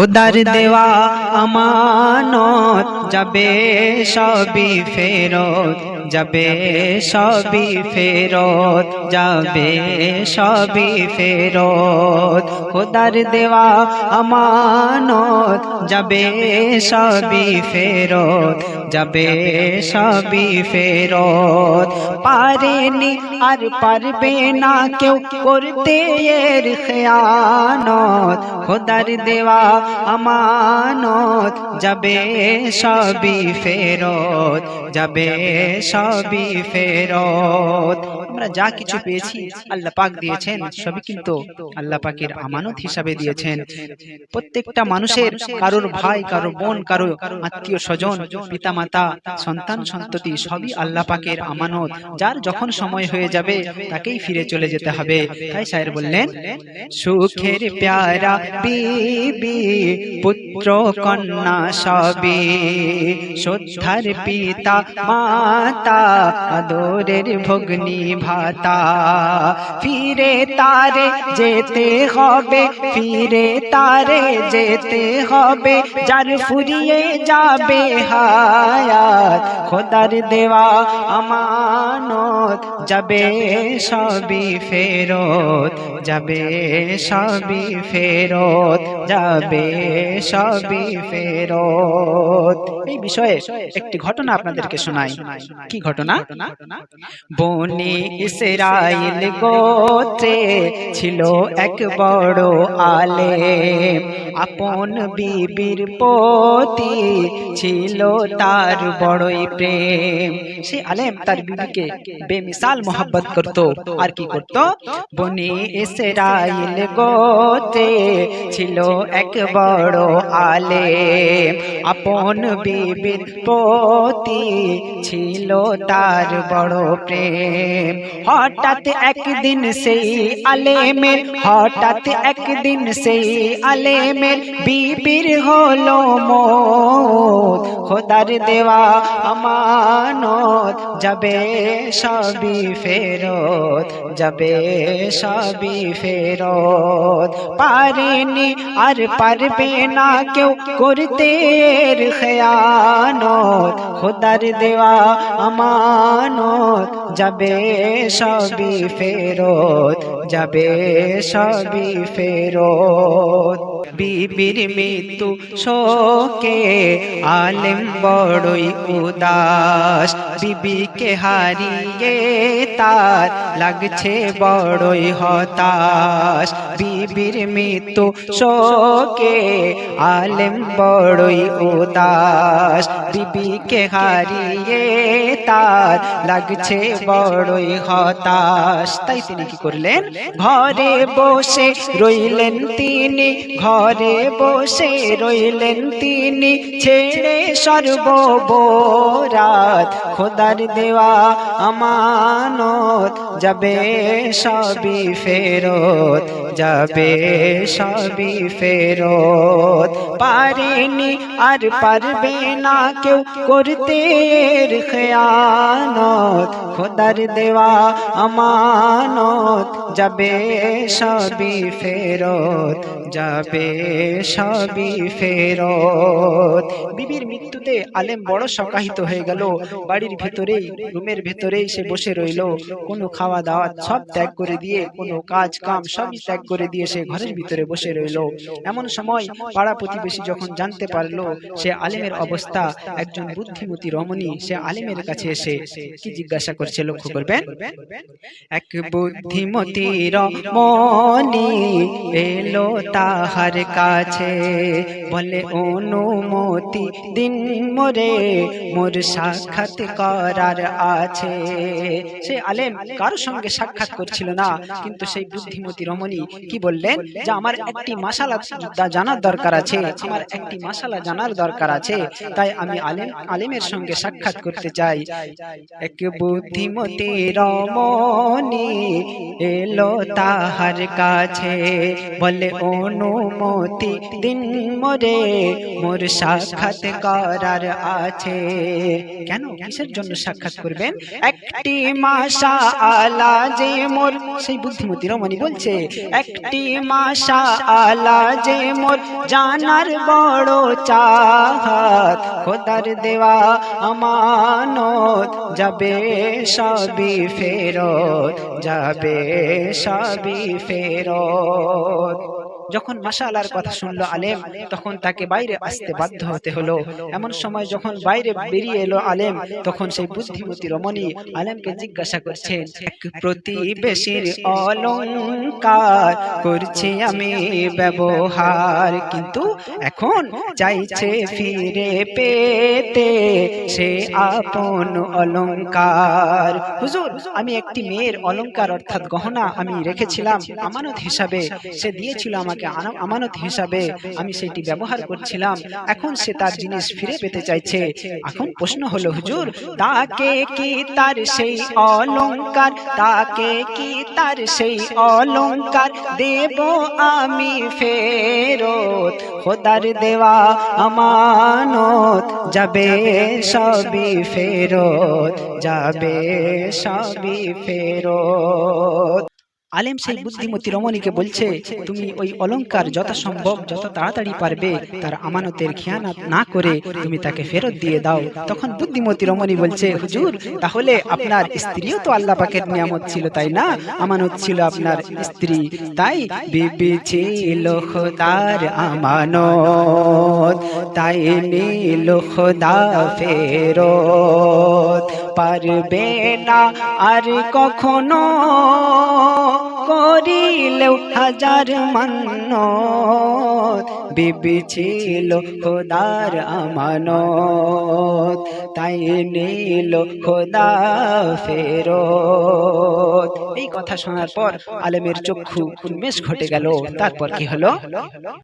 খোদার দেওয়া আমানত যাবে সবই ফেরত, যাবে সবই ফেরত, যাবে সবই ফেরত। খোদার দেওয়া আমানত যাবে সবই ফেরত, যাবে সবই ফেরত। পারেনি আর পারবে না কেউ করতে এর খেয়ানত। খোদার দেওয়া আমানত যাবে সবই ফেরত, যাবে সবই ফেরত। আমরা যা কিছু পেয়েছি আল্লাহ পাক দিয়েছেন, সবই কিন্তু আল্লাহ পাকের আমানত হিসাবে দিয়েছেন। প্রত্যেকটা মানুষের, কারোর ভাই কারও বোন কারও আত্মীয় স্বজন পিতা মাতা সন্তান, সন্ততি, সবই আল্লাহ পাকের আমানত। যার যখন সময় হয়ে যাবে, তাকেই ফিরে চলে যেতে হবে। তাই সাহের বললেন, সুখের প্যারা বিবি পুত্র কন্যা সবই শ্রদ্ধার পিতা, মাতা, আদরের ভগ্নি ভাতা। ফিরে তারে যেতে হবে, ফিরে তারে যেতে হবে, যার ফুরিয়ে যাবে হায়াত। খোদার দেওয়া আমানত যাবে সবই ফেরত, যাবে সবই ফেরত, যাবে সবই ফেরত। এই বিষয়ে একটি ঘটনা আপনাদেরকে শোনাই। কি ঘটনা? বনি ইসরাইল গোত্রে ছিল এক বড় আলেম। আপন বিবির পতি ছিল তার বড়ই প্রেম। সে আলেম তার বিবিকে বেমিসাল মোহাব্বত করত। আর কি করত? বনি ইসরাইল গোত্রে ছিল এক বড় আলেম আপন বিবির পতি ছিল তার বড় প্রেম। হঠাৎ একদিন সেই আলেমের হঠাৎ একদিন সেই আলেমের বিবির হলো মত। খোদার দেওয়া আমানত যাবে সবই ফেরত। যাবে সবই ফেরত। পারেনি আর পারবে না কেউ করতে খেয়ানত। খোদার দেওয়া আমানত। যাবে সবই ফেরত, যাবে সবই ফেরত। বিবির মৃত্যু শোকে আলেম বড়ই উদাস, বিবিকে হারিয়ে তার লাগছে বড়ই হতাশ। বিবির মৃত্যু শোকে আলেম বড়ই উদাস, বিবিকে হারিয়ে তার লাগছে বড়ই হতাশ। তাই তিনি কি করলেন? ঘরে বসে রইলেন তিনি, ঘরে বসে রইলেন তিনি, ছেড়ে সর্বরাত খোদার দেওয়া আমানত যাবে সবই ফেরত, যাবে সবই ফেরত। পারেনি আর পারবে না কেউ করতে খেয়ানত। খোদার দেওয়া আমানত যাবে সবই ফেরত যাবে সবই ফেরত। বিবির মৃত্যুতে আলেম বড় শকাহিত হয়ে গেল। বাড়ির ভেতরেই রুমের ভেতরেই সে বসে রইল। কোনো খাওয়া দাওয়া সব ত্যাগ করে দিয়ে কোনো কাজ কাম সবই ত্যাগ করে দিয়ে সে ঘরের ভিতরে বসে রইল। এমন সময় পাড়া প্রতিবেশী যখন জানতে পারল সে আলেমের অবস্থা একজন বুদ্ধিমতী রমণী সে আলেমের কাছে এসে কি জিজ্ঞাসা করছে লক্ষ্য করবেন? এক বুদ্ধিমতী রমণী এলো তাহার কাছে। বলে, অনুমতি দিন মোরে, মোর সাক্ষাৎ করার আছে। সে আলেম কারও সঙ্গে সাক্ষাৎ করছিল না, কিন্তু সেই বুদ্ধিমতী রমণী কি বললেন? যে আমার একটি মাসালা জানার দরকার আছে, আমার একটি মাসালা জানার দরকার আছে, তাই আমি আলেম, আলেমের সঙ্গে সাক্ষাৎ করতে চাই। এক বুদ্ধিমতী রমণী তাহার কাছে, বলে অনুমতি দিন মোরে, মোর সাক্ষাৎ করার আছে। কেন? কিসের জন্য সাক্ষাৎ করবেন? একটি মাসা আলা যে মোর, সেই বুদ্ধিমতী রমণী বলছে, একটি মাসা আলা যে মোর জানার বড় চাহাত, খোদার দেওয়া আমানত যাবে সবই ফেরত, যাবে সবই ফেরত। যখন মাশাআলার কথা শুনলো আলেম, তখন তাকে বাইরে আসতে বাধ্য হতে হলো। এমন সময় যখন বাইরে বেরিয়ে এলো আলেম, তখন সেই বুদ্ধিমতী রমণী আলেমকে জিজ্ঞাসা করছেন এক প্রতিবেশীর অলংকার করছি আমি ব্যবহার, কিন্তু এখন চাইছে ফিরে পেতে সে আপন অলংকার হুজুর, আমি একটি মেয়ের অলংকার অর্থাৎ গহনা আমি রেখেছিলাম, আমানত হিসাবে সে দিয়েছিল আমাকে। আনা- আমানত হিসাবে আমি সেটি ব্যবহার করছিলাম। এখন সে তার জিনিস ফিরে পেতে চাইছে। এখন প্রশ্ন হলো, হুজুর, তাকে কি তার সেই অলংকার? তাকে কি তার সেই অলংকার? দেব আমি ফেরত। খোদার দেওয়া আমানত যাবে সবই ফেরত, যাবে সবই ফেরত। আলেম সেই বুদ্ধিমতী রমণীকে বলছে তুমি ওই অলংকার যথাসম্ভব যত তাড়াতাড়ি পারবে তার আমানতের খেয়ানাত না করে তুমি তাকে ফেরত দিয়ে দাও। তখন বুদ্ধিমতী রমণী বলছে হুজুর তাহলে আপনার স্ত্রীও তো আল্লাহ পাকের নিয়ামত ছিল তাই না? আমানত ছিল আপনার স্ত্রী। তাই বিবি ছিল খোদার আমানত। তাই নীল খোদা ফেরত। পারবে না। আর কখনো করিলেও হাজার মান্নত বিবি ছিল খোদার আমানত। তাই নিল খোদা ফেরত। এই কথা শোনার পর আলেমের চক্ষু উন্মেষ ঘটে গেল। তারপর কি হলো?